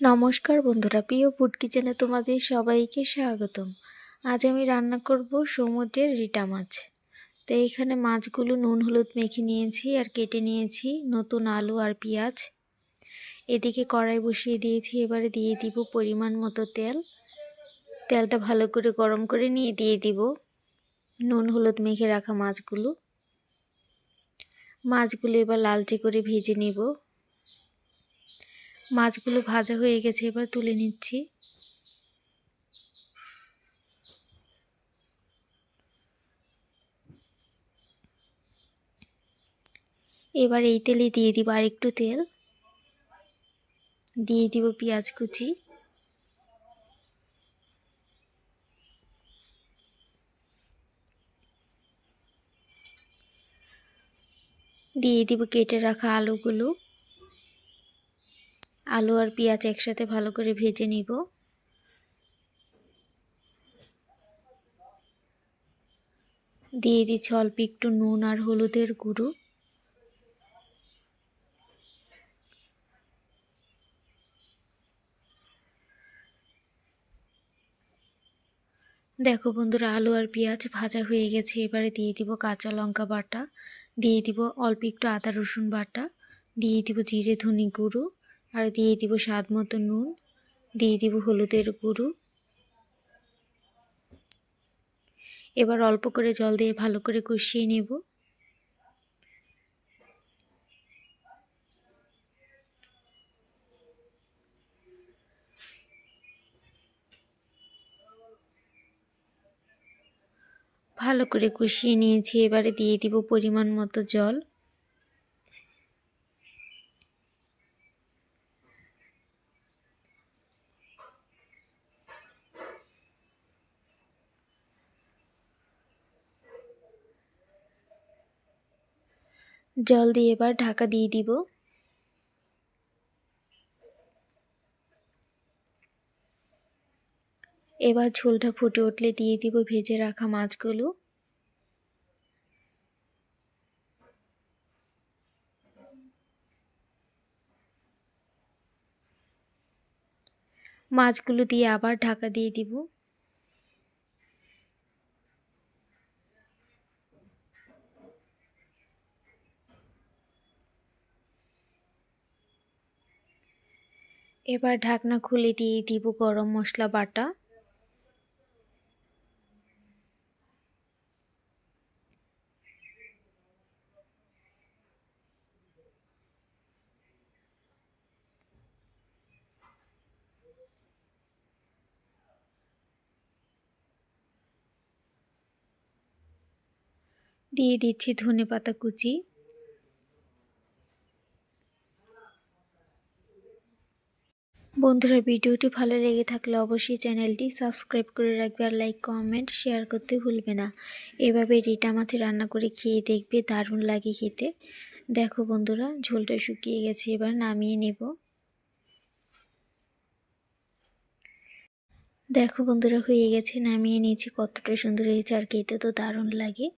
নমস্কার বন্ধুরা, প্রিয় ফুড কিচেনে তোমাদের সবাইকে স্বাগতম। আজ আমি রান্না করব সমুদ্রের রিটা মাছ। তো এইখানে মাছগুলো নুন, হলুদ মেখে নিয়েছি আর কেটে নিয়েছি নতুন আলু আর পেঁয়াজ। এদিকে কড়াই বসিয়ে দিয়েছি, এবারে দিয়ে দিব পরিমাণ মতো তেল। তেলটা ভালো করে গরম করে নিয়ে দিয়ে দিব নুন, হলুদ মেখে রাখা মাছগুলো। মাছগুলো এবার লালচে করে ভেজে নিব। মাছগুলো ভাজা হয়ে গেছে, এবার তুলে নিচ্ছি। এবার এই তেলে দিয়ে দিব আর একটু তেল। দিয়ে দিব পেঁয়াজ কুচি। দিয়ে দিব কেটে রাখা আলুগুলো। আলু আর পেঁয়াজ একসাথে ভালো করে ভেজে নিব। দিয়ে দিচ্ছি অল্প একটু নুন আর হলুদের গুঁড়ো। দেখো বন্ধুরা, আলু আর পেঁয়াজ ভাজা হয়ে গেছে। এবারে দিয়ে দিব কাঁচা লঙ্কা বাটা। দিয়ে দিব অল্প একটু আদা রসুন বাটা। দিয়ে দিব জিরে ধনে গুঁড়ো। আর দিয়ে দিব স্বাদ মতো নুন, দিয়ে দিব হলুদের গুঁড়ো। এবার অল্প করে জল দিয়ে ভালো করে কষিয়ে নেব। ভালো করে কষিয়ে নিয়েছি, এবারে দিয়ে দিব পরিমাণ মতো জল। জল দিয়ে এবার ঢাকা দিয়ে দিব। এবার ঝোলটা ফুটে উঠলে দিয়ে দিব ভেজে রাখা মাছগুলো। মাছগুলো দিয়ে আবার ঢাকা দিয়ে দিব। এবার ঢাকনা খুলে দিয়ে দিব গরম মশলা বাটা। দিয়ে দিচ্ছি ধনে পাতা কুচি। বন্ধুরা, ভিডিওটি ভালো লেগে থাকলে অবশ্যই চ্যানেলটি সাবস্ক্রাইব করে রাখবে আর লাইক, কমেন্ট, শেয়ার করতে ভুলবে না। এভাবে রিটা মাছ রান্না করে খেয়ে দেখবে, দারুণ লাগে খেতে। দেখো বন্ধুরা, ঝোলটা শুকিয়ে গেছে, এবার নামিয়ে নেব। দেখো বন্ধুরা, হয়ে গেছে, নামিয়ে নিয়েছি। কতটা সুন্দর হয়েছে আর খেতে তো দারুণ লাগে।